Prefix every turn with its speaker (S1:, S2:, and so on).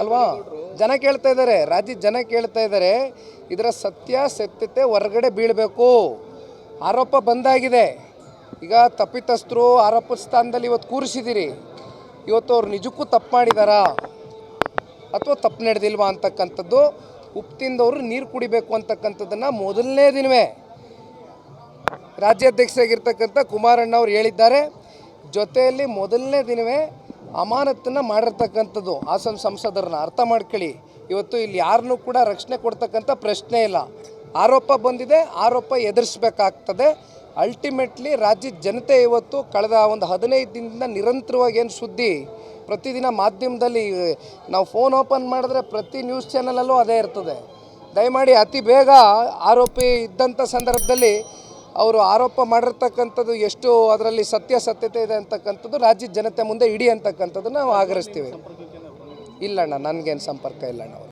S1: ಅಲ್ವಾ? ಜನ ಕೇಳ್ತಾ ಇದ್ದಾರೆ, ರಾಜ್ಯದ ಜನ ಕೇಳ್ತಾ ಇದ್ದಾರೆ, ಇದರ ಸತ್ಯಾಸತ್ಯತೆ ಹೊರಗಡೆ ಬೀಳಬೇಕು. ಆರೋಪ ಬಂದಾಗಿದೆ. ಈಗ ತಪ್ಪಿತಸ್ಥರು ಆರೋಪ ಸ್ಥಾನದಲ್ಲಿ ಇವತ್ತು ಕೂರಿಸಿದ್ದೀರಿ. ಇವತ್ತು ಅವ್ರು ನಿಜಕ್ಕೂ ತಪ್ಪು ಮಾಡಿದಾರಾ? ಅಥವಾ ತಪ್ಪು ನಡೆದಿಲ್ವಾ ಅಂತಕ್ಕಂಥದ್ದು? ಉಪ್ಪು ತಿಂದವರು ನೀರು ಕುಡಿಬೇಕು ಅಂತಕ್ಕಂಥದ್ದನ್ನು ಮೊದಲನೇ ದಿನವೇ ರಾಜ್ಯಾಧ್ಯಕ್ಷರಾಗಿರ್ತಕ್ಕಂಥ ಕುಮಾರಣ್ಣ ಅವರು ಹೇಳಿದ್ದಾರೆ. ಜೊತೆಯಲ್ಲಿ ಮೊದಲನೇ ದಿನವೇ ಅಮಾನತನ್ನು ಮಾಡಿರ್ತಕ್ಕಂಥದ್ದು. ಹಾಸನ ಸಂಸದರನ್ನ ಅರ್ಥ ಮಾಡ್ಕೊಳ್ಳಿ. ಇವತ್ತು ಇಲ್ಲಿ ಯಾರನ್ನೂ ಕೂಡ ರಕ್ಷಣೆ ಕೊಡ್ತಕ್ಕಂಥ ಪ್ರಶ್ನೆ ಇಲ್ಲ. ಆರೋಪ ಬಂದಿದೆ, ಆರೋಪ ಎದುರಿಸ್ಬೇಕಾಗ್ತದೆ. ಅಲ್ಟಿಮೇಟ್ಲಿ ರಾಜ್ಯದ ಜನತೆ ಇವತ್ತು ಕಳೆದ ಒಂದು ಹದಿನೈದು ದಿನದಿಂದ ನಿರಂತರವಾಗಿ ಏನು ಸುದ್ದಿ? ಪ್ರತಿದಿನ ಮಾಧ್ಯಮದಲ್ಲಿ ನಾವು ಫೋನ್ ಓಪನ್ ಮಾಡಿದ್ರೆ ಪ್ರತಿ ನ್ಯೂಸ್ ಚಾನಲಲ್ಲೂ ಅದೇ ಇರ್ತದೆ. ದಯಮಾಡಿ ಅತಿ ಬೇಗ ಆರೋಪಿ ಇದ್ದಂಥ ಸಂದರ್ಭದಲ್ಲಿ ಅವರು ಆರೋಪ ಮಾಡಿರ್ತಕ್ಕಂಥದ್ದು ಎಷ್ಟು ಅದರಲ್ಲಿ ಸತ್ಯ ಸತ್ಯತೆ ಇದೆ ಅಂತಕ್ಕಂಥದ್ದು ರಾಜ್ಯದ ಜನತೆ ಮುಂದೆ ಇಡಿ ಅಂತಕ್ಕಂಥದ್ದು ನಾವು ಆಗ್ರಹಿಸ್ತೀವಿ ಇಲ್ಲಣ್ಣ, ನನಗೇನು ಸಂಪರ್ಕ ಇಲ್ಲಣ್ಣ ಅವರು.